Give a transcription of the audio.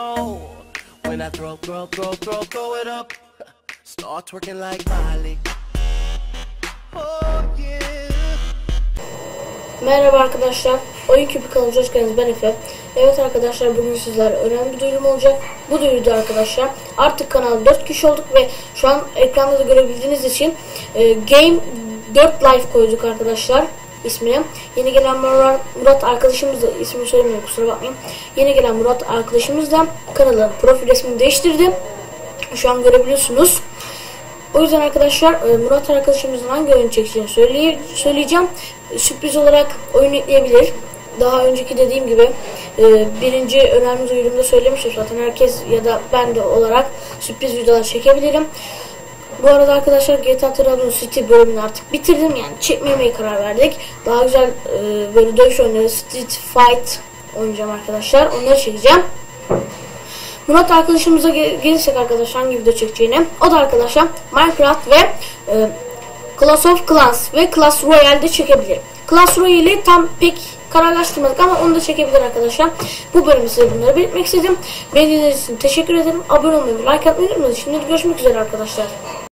When I throw, throw, throw, throw, throw it up, start twerking like Miley. Oh yeah. Merhaba arkadaşlar. Oyun Küpü kanalımıza hoş geldiniz. Ben Efe. Evet arkadaşlar bugün sizler önemli bir duyurum olacak. Bu duyuruda arkadaşlar artık kanalda 4 kişi olduk ve şu an ekranda da görebildiğiniz için e, Game 4 Life koyduk arkadaşlar ismini. Yeni gelen Murat, arkadaşımız da ismini söylemiyorum kusura bakmayın. Yeni gelen Murat arkadaşımız da kanalın profil resmini değiştirdi. Şu an görebiliyorsunuz. O yüzden arkadaşlar e, Murat arkadaşımızın hangi oyun çekeceğini söyleye- söyleyeceğim. Sürpriz olarak oyun ekleyebilir. Daha önceki dediğim gibi e, birinci önemli duyurumda söylemiştim zaten herkes ya da ben de olarak sürpriz videolar çekebilirim. Bu arada arkadaşlar GTA Trabzon City bölümünü artık bitirdim yani çekmemeye karar verdik. Daha güzel e, böyle dövüş oyunları Street Fight oynayacağım arkadaşlar. Onları çekeceğim. Murat arkadaşımıza gel- gelirsek arkadaşlar hangi video çekeceğini. O da arkadaşlar Minecraft ve e, Clash of Clans ve Clash Royale'de çekebilir. Clash Royale'i tam pek kararlaştırmadık ama onu da çekebilir arkadaşlar. Bu bölümde size bunları belirtmek istedim. Beni için teşekkür ederim. Abone olmayı like atmayı unutmayın. Şimdi görüşmek üzere arkadaşlar.